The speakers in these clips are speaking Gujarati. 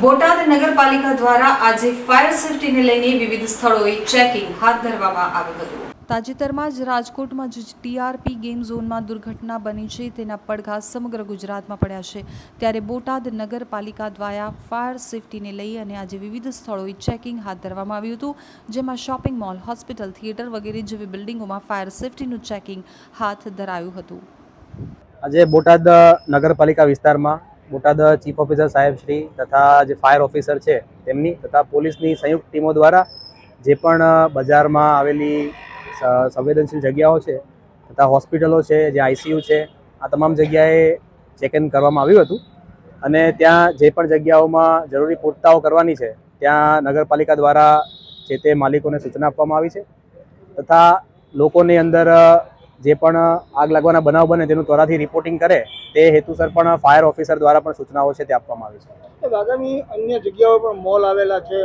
બોટાદ નગરપાલિકા દ્વારા આજે ફાયર સેફટીને લઈને વિવિધ સ્થળોએ ચેકિંગ હાથ ધરવામાં આવ્યું હતું. તાજેતરમાં જ રાજકોટમાં જે ટીઆરપી ગેમ ઝોનમાં દુર્ઘટના બની છે તેના પડઘા સમગ્ર ગુજરાતમાં પડ્યા છે. ત્યારે બોટાદ નગરપાલિકા દ્વારા ફાયર સેફટીને લઈ અને આજે વિવિધ સ્થળોએ ચેકિંગ હાથ ધરવામાં આવ્યું હતું જેમાં શોપિંગ મોલ હોસ્પિટલ થિયેટર વગેરે જેવી બિલ્ડિંગોમાં ફાયર સેફટીનું ચેકિંગ હાથ ધરાયું હતું. આજે બોટાદ નગરપાલિકા વિસ્તારમાં બોટાદ ચીફ ઓફિસર સાહેબ શ્રી તથા જે ફાયર ઓફિસર છે તેમની તથા પોલીસની સંયુક્ત ટીમો દ્વારા જે પણ બજારમાં આવેલી સંવેદનશીલ જગ્યાઓ છે તથા હોસ્પિટલો છે, જે આઈસીયુ છે, આ તમામ જગ્યાએ ચેક ઇન કરવામાં આવ્યું હતું. અને ત્યાં જે પણ જગ્યાઓમાં જરૂરી પૂરતાઓ કરવાની છે, ત્યાં નગરપાલિકા દ્વારા જે તે માલિકોને સૂચના આપવામાં આવી છે તથા લોકોની અંદર જે પણ આગ લાગવાના બનાવ બને તેનું ત્વરાથી રિપોર્ટિંગ કરે તે હેતુસર પણ ફાયર ઓફિસર દ્વારા પણ સૂચનાઓ છે તે આપવામાં આવી છે. આગામી અન્ય જગ્યાઓ પણ મોલ આવેલા છે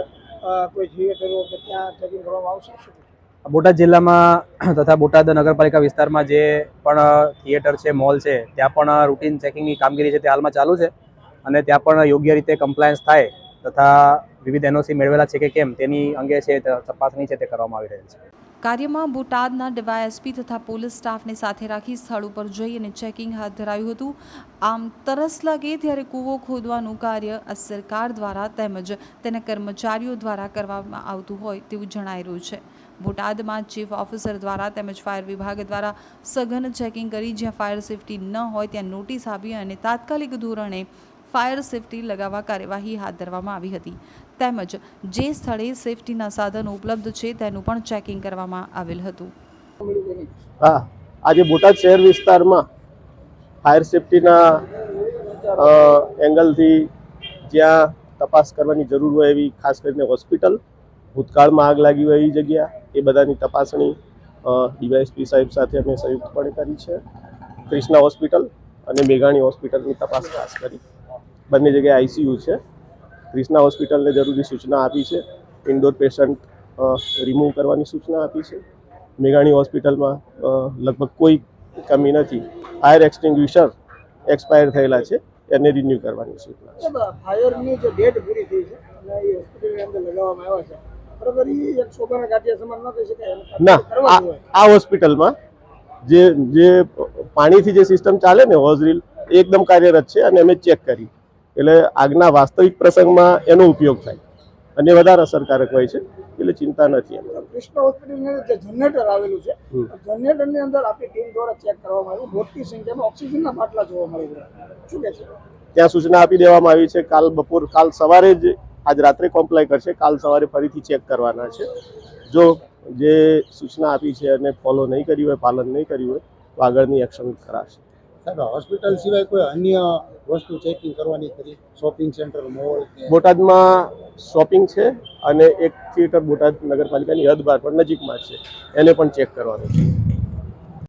કોઈ થિયેટરો કે ત્યાં ચેકિંગ કરવામાં આવશે? બોટાદ જિલ્લામાં તથા બોટાદ નગરપાલિકા વિસ્તારમાં જે પણ થિયેટર છે મોલ છે ત્યાં પણ રૂટીન ચેકિંગની કામગીરી છે તે હાલમાં ચાલુ છે અને ત્યાં પણ યોગ્ય રીતે કમ્પ્લાયન્સ થાય તથા વિવિધ એનઓસી મેળવેલા છે કે કેમ તેની અંગે છે તપાસણી છે તે કરવામાં આવી રહી છે. કાર્યમાં બોટાદના ડીવાયએસપી તથા પોલીસ સ્ટાફને સાથે રાખી સ્થળ ઉપર જઈ અને ચેકિંગ હાથ ધરાયું હતું. આમ તરસ લાગે ત્યારે કૂવો ખોદવાનું કાર્ય આ સરકાર દ્વારા તેમજ તેના કર્મચારીઓ દ્વારા કરવામાં આવતું હોય તેવું જણાઈ રહ્યું છે. બોટાદમાં ચીફ ઓફિસર દ્વારા તેમજ ફાયર વિભાગ દ્વારા સઘન ચેકિંગ કરી જ્યાં ફાયર સેફટી ન હોય ત્યાં નોટિસ આપી અને તાત્કાલિક ધોરણે ફાયર સેફટી લગાવવા કાર્યવાહી હાથ ધરવામાં આવી હતી. તેમજ જે સ્થળે સેફટીના સાધનો ઉપલબ્ધ છે તેનું પણ ચેકિંગ કરવામાં આવેલ હતું? હા, આજે બોટાદ શહેર વિસ્તારમાં ફાયર સેફટીના એંગલથી જ્યાં તપાસ કરવાની જરૂર હોય એવી ખાસ કરીને હોસ્પિટલ, ભૂતકાળમાં આગ લાગી હોય એવી જગ્યા, એ બધાની તપાસણી ડીવાયએસપી સાહેબ સાથે અમે સંયુક્તપણે કરી છે. ક્રિષ્ના હોસ્પિટલ અને મેઘાણી હોસ્પિટલની તપાસ ખાસ કરી. બંને જગ્યાએ આઈસીયુ છે. ક્રિષ્ના હોસ્પિટલને જરૂરી સૂચના આપી છે. ઇન્ડોર પેશન્ટ રિમૂવ કરવાની સૂચના આપી છે. મેઘાણી હોસ્પિટલમાં લગભગ કોઈ કમી નથી. ફાયર એક્સટિંગ્વિશર એક્સપાયર થયેલા છે. એને રિન્યૂ કરવાની સૂચના છે. ફાયરની જે ડેટ પૂરી થઈ છે અને એ હોસ્પિટલની અંદર લગાવવામાં આવ્યા છે. બરાબર એ એક શોભાના ગાંઠિયા સમાન ન આ હોસ્પિટલમાં જે જે પાણીથી જે સિસ્ટમ ચાલે ને હોઝરીલ એકદમ કાર્યરત છે અને અમે ચેક કરી. એટલે આગના વાસ્તવિક પ્રસંગમાં એનો ઉપયોગ થાય. અને વધારે અસરકારક હોય છે એટલે ચિંતા નથી કૃષ્ણ હોસ્પિટલની અંદર જે જનરેટર આવેલું છે જનરેટરની અંદર આપણી ટીમ દ્વારા ચેક કરવામાં આવ્યું. મોટી સંખ્યામાં ઓક્સિજનના બાટલા જોવા મળી રહ્યા શું કહે છે? ત્યાં સૂચના આપી દેવામાં આવી છે કાલ બપોર કાલ સવારે જ આજ રાત્રે કોમ્પ્લાય કરશે કાલ સવારે ફરીથી ચેક કરવાના છે. જો જે સૂચના આપી છે અને ફોલો નહીં કર્યું હોય પાલન નહીં કર્યું હોય તો આગળની એક્શન કરાશે. હોસ્પિટલ સિવાય કોઈ અન્ય વસ્તુ ચેકિંગ કરવાની કરી શોપિંગ સેન્ટર મોલ બોટાદમાં શોપિંગ છે અને એક થિયેટર બોટાદ નગરપાલિકાની હદ બહાર પણ નજીકમાં છે. એને પણ ચેક કરવાનું છે.